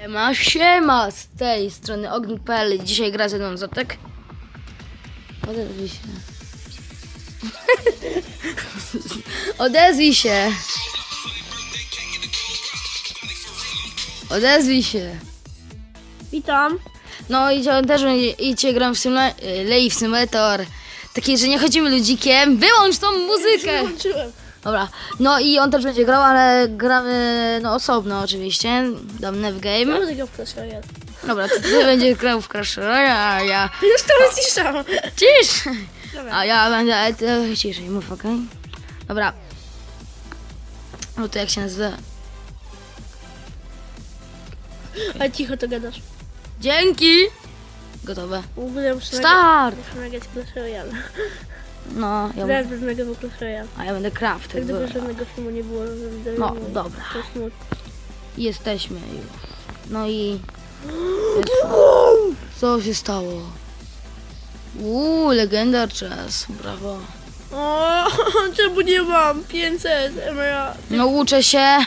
Siema, siema, z tej strony ognik.pl. Dzisiaj gra ze mną Zotek. Odezwij się. Odezwij się. Odezwij się. Witam. No i też i cię gram w y, Lej w Simulator. Taki, że nie chodzimy ludzikiem. Wyłącz tą muzykę. Dobra, no i on też będzie grał, ale gramy no osobno oczywiście. Dam Nev Ja Game. będę grał w Clash Royale. Dobra, to ty będziesz grał w Crash Royale, a ja... Już to ciszam. Cisz! Dobra. A ja będę e, trochę ciszej, mów, okej? Dobra. No to jak się nazywa? Ale cicho to gadasz. Dzięki! Gotowe. W ogóle muszę Start! nagrać, muszę nagrać Clash Royale. No, ja, Zaraz Clash Royale. a ja będę craft. Tak żadnego filmu nie było. Będę No, dobra. To. Jesteśmy już. No i... Co się stało? Uuu, legenda czas, brawo. O, czemu nie mam 500 emerald? No uczę się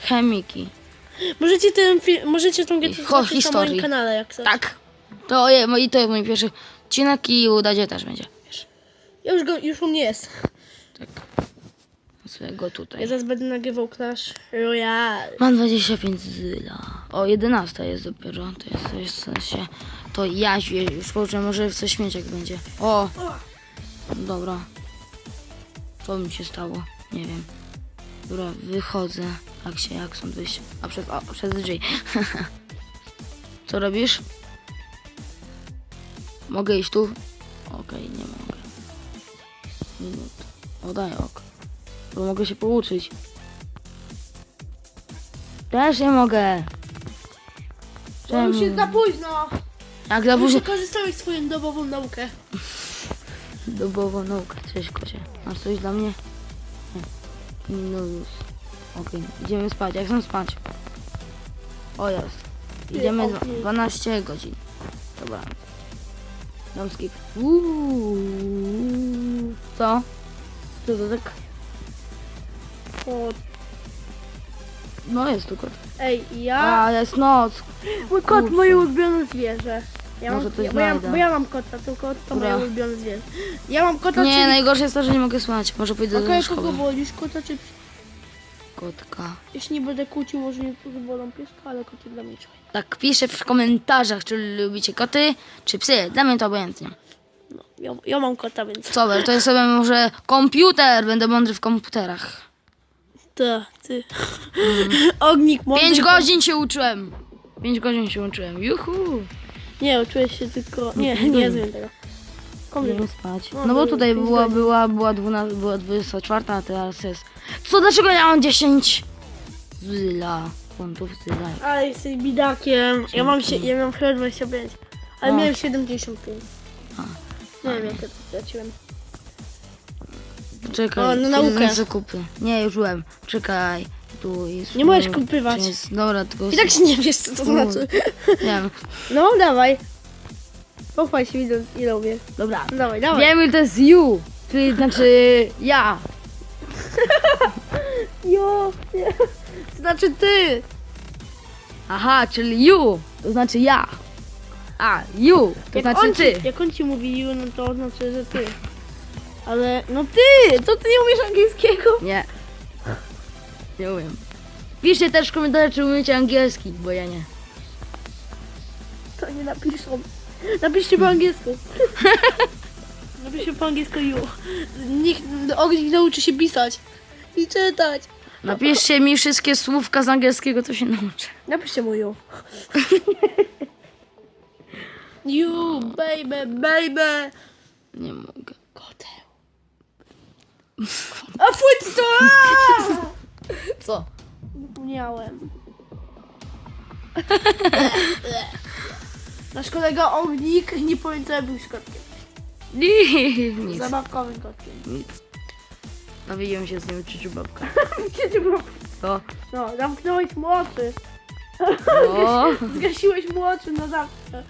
chemiki. Możecie ten film, możecie tą Ho, zobaczyć na historii. moim kanale jak chcesz. Tak. To, je, i to jest mój pierwszy odcinek i u Dadzie też będzie. Ja już, go, już u mnie jest. swojego Ja tutaj. zaraz będę nagrywał Clash Royale. Mam 25 zyla. O, 11 jest dopiero. To jest, w sensie. To ja się już kurczę, może w coś śmieciak będzie. O! Dobra. Co mi się stało? Nie wiem. Dobra, wychodzę. Jak się, jak stąd wyjść? A przez, o, przez drzwi. Co robisz? Mogę iść tu? Okej, nie mogę. Minut. O, daj ok. Bo mogę się pouczyć. Też nie mogę. To już jest za późno. Jak za Już późno. wykorzystałeś swoją dobową naukę. Dobową naukę. Cześć kocie. Masz coś dla mnie? Nie. No już. Okej, idziemy spać. Jak chcę spać? O jest. Idziemy dwa- nie. 12 godzin. Dobra. Dam skip. Co? Co to tak? O, No jest tu kot. ej, ja... A, jest noc. Mój kot, kurczę. moje ulubione zwierzę. Ja mam, Może coś ja, bo, ja, znajdę. bo ja mam kota, to kot to Dobra. moje ulubione zwierzę. Ja mam kota, Nie, czyli... najgorsze jest to, że nie mogę spać. Może pójdę Okej, do kogo szkoły. wolisz, kota czy... Kotka. Jeśli nie będę kłócił, może niektórzy wolą pieska, ale koty dla mnie czują. Tak, piszę w komentarzach, czy lubicie koty, czy psy. Dla mnie to obojętnie. No, ja, ja mam kota, więc... Co, to jest sobie może komputer, będę mądry w komputerach. To, ty. Ognik mądry. Pięć godzin się uczyłem. Pięć godzin się uczyłem. Juhu. Nie, uczyłeś się tylko... Nie, nie rozumiem tego. Kom Idziemy spać. No, No bo to tutaj pięć była, godzin. była, była, 12, była 24, a teraz jest... Co, dlaczego ja mam 10 zyla? Funtów zyla. Ale jesteś bidakiem. Ja mam, się, ja mam chyba 25. Ale miałem 75. Nie wiem, jak ja to straciłem. Czekaj, O, na idę naukę. zakupy. Nie, już byłem. Czekaj. Tu jest... Nie możesz kupywać. Jest, dobra, tylko... I tak się nie wiesz, co to znaczy. Nie wiem. No, dawaj. Pochwal się widząc ile umie. Dobra. No, dawaj, dawaj. Wiemy, to jest you. Czyli znaczy ja. Jo, nie. To znaczy ty. Aha, czyli you. To znaczy ja. A, you. To jak, znaczy on ty. Jak on ci mówi you, no to oznacza, że ty. Ale, no ty! To ty nie umiesz angielskiego? Nie. Nie umiem. Piszcie też w komentarzach, czy umiecie angielski, bo ja nie. To nie napiszą. Napiszcie po angielsku. Napiszcie po angielsku you. Nikt, ognik nauczy się pisać. I czytać. Napiszcie mi wszystkie słówka z angielskiego, to się nauczę. Napiszcie mu you. You, baby, baby. Nie mogę. Koteł. A fuj, to! Co? Zapomniałem. Nasz kolega Ognik nie pamięta, był z kotkiem. Nic. Zabawkowym kotkiem. Nic. Nawiję się z nim czy babka. Kiedy było? To. No, zamknąłeś mu oczy. O, Zgasiłeś mu oczy na zawsze.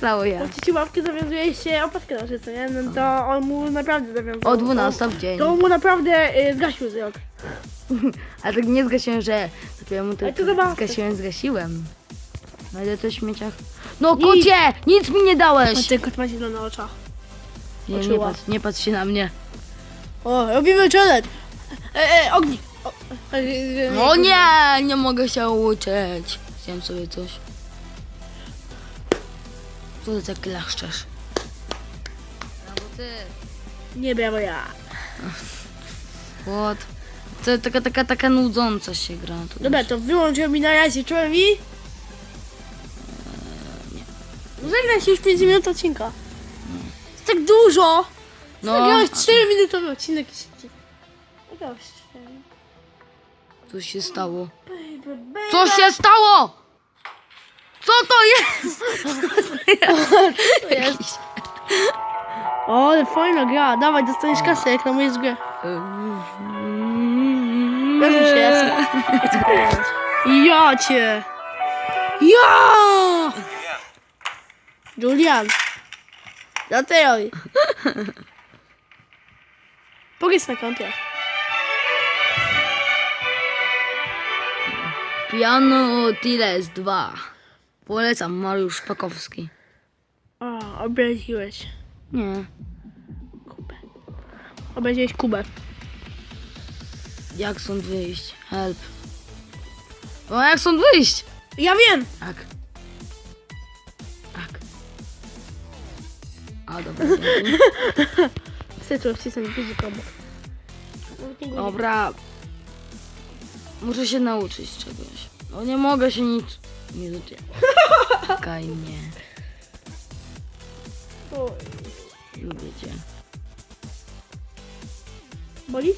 cały ja. Jak ci łapkę zawiązuje się opaskę na szyce, nie? No to on mu naprawdę zawiązał. O 12 w dzień. To on mu naprawdę y, zgasił wzrok. Ale tak nie zgasiłem, że dopiero mu to Ale to zabawne. zgasiłem, zgasiłem. No ile to śmieciach? No kocie! Nic mi nie dałeś! Ten kot ma zielone oczach. Nie, nie patrz, nie patrz się na mnie. O, robimy challenge. E, e, ognik. O, No nie, nie mogę się uczyć. Zjem sobie coś. Co ty tak klaszczesz? Brawo ty. Nie brawo ja. What? To taka, taka, taka nudząca się gra. Tu Dobra, to wyłącz mi na razie, czułem mi? Żegnaj się już 5 minut odcinka. Jest tak dużo. No, Nagrałeś 4 minutowy odcinek i szybciej. Nagrałeś 4. co się stało? Co się stało? Co to jest? to jest? O, ale fajna gra. Dawaj, dostaniesz kasę, jak namujesz grę. Proszę się, ja chcę, ja cię! Ja! Julian! Zateruj! Powiedz na kąpie. Piano Tiles 2. Polecam, Mariusz Pakowski. O, obraziłeś Nie, Kubę. Obraziłeś Kubę. jak stąd wyjść? Help. O, jak stąd wyjść? Ja wiem! Tak. Tak. A, dobra. Chcę tu wcisnąć guzik obok. Dobra. Muszę się nauczyć czegoś. No nie mogę się nic... Nie dotykaj mnie. Oj, Lubię cię. Boli?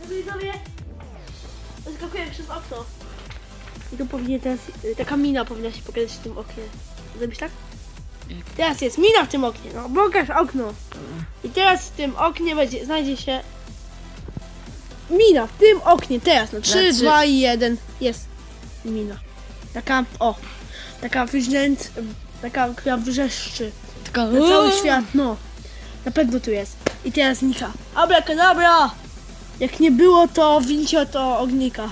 No widzowie, skakuję przez okno. I tu powinien teraz, y, taka mina powinna się pokazać w tym oknie. Zrobisz tak? Jak? Teraz jest mina w tym oknie, no pokaż okno. I teraz w tym oknie będzie, znajdzie się mina w tym oknie, teraz na 3, trzy. 2 i 1 jest mina. Taka, o, taka wyżnęc, taka, która wrzeszczy. Taka... Na cały świat, no. Na pewno tu jest. I teraz Nika. Abracadabra! Jak nie było, to wincio to ognika.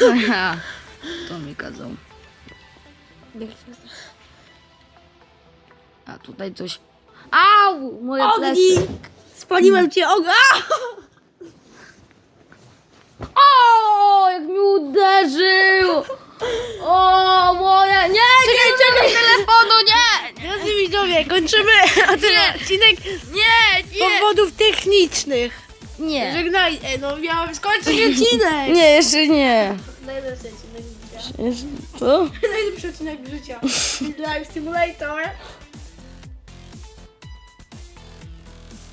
Aha, to mi kazał. A tutaj coś... Au! Moje plecy. Ognik! Spaliłem cię, og... A! O, jak mi uderzył! O, moje... Nie, nie, czekaj, telefonu, nie! Drodzy widzowie, kończymy ten odcinek Nie, z nie! powodów technicznych. Nie. Żegnaj, e, no miałem skończyć odcinek. Nie, jeszcze nie. Najlepszy odcinek życia. Jeszcze- Co? Najlepszy odcinek życia. Drive Simulator.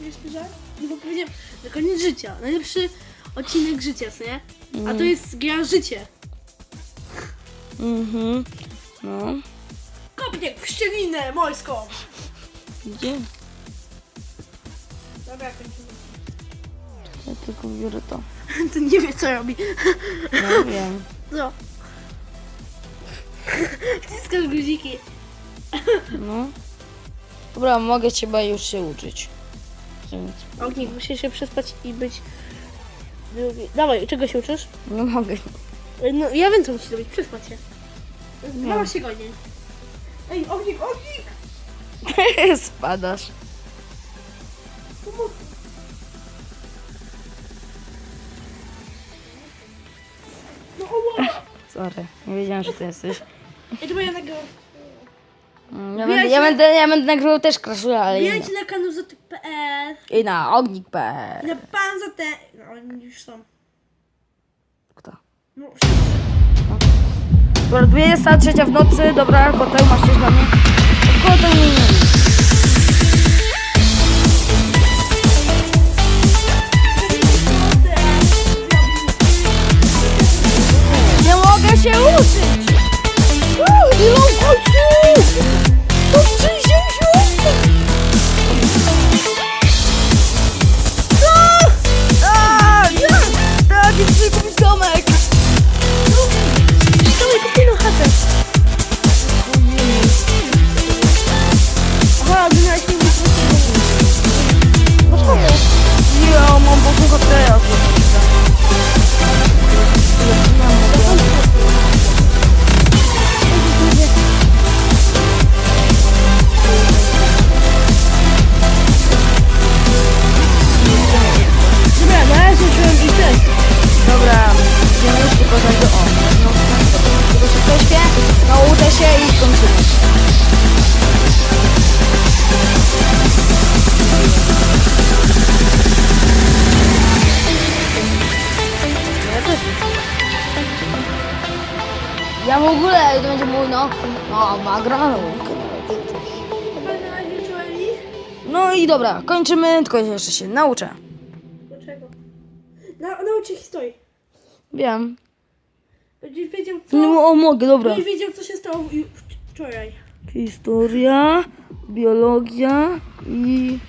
Wiesz, że? No bo powiedziałem, na koniec życia. Najlepszy odcinek życia, co nie? A to jest gra życie. Mhm. No. Kopniek w szczelinę morską. Gdzie? Dobra, kończymy. Ja tylko biorę to. To nie wie, co robi. No wiem. No. Wciskasz guziki. No. Dobra, mogę cię chyba już się uczyć. Ognik, musisz się przespać i być... drugi. Dawaj, czego się uczysz? Nie mogę. No, ja wiem, co musisz zrobić. Przespać się. 12 godzin. Ej, ognik, ognik! Spadasz. No, oła! Sorry, nie wiedziałem, że ty jesteś. Ej, to ja nagrywam. Mm, Ja Wbijajcie będę, ja na- będę, ja będę nagrywał też kraszula, ale. Wbijajcie na kanał zatyk.pl I na ognik.pl. Na pan za te... No, oni już są. Kto? No, Dobra, 23 w nocy, dobra, koteł, masz coś dla mnie? Nie, nie. Nie Ja w ogóle, to będzie mój, no, no, razie Joeli. No i dobra, kończymy, tylko jeszcze się nauczę. Dlaczego? Na, naucz się historii. Wiem. Będziesz wiedział, co... No, o, mogę, dobra. Będziesz wiedział, co się stało wczoraj. Historia, biologia i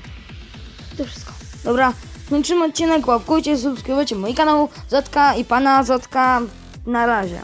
to wszystko. Dobra, kończymy odcinek, łapkujcie, subskrybujcie mój kanał Zotka i pana Zotka. Na razie.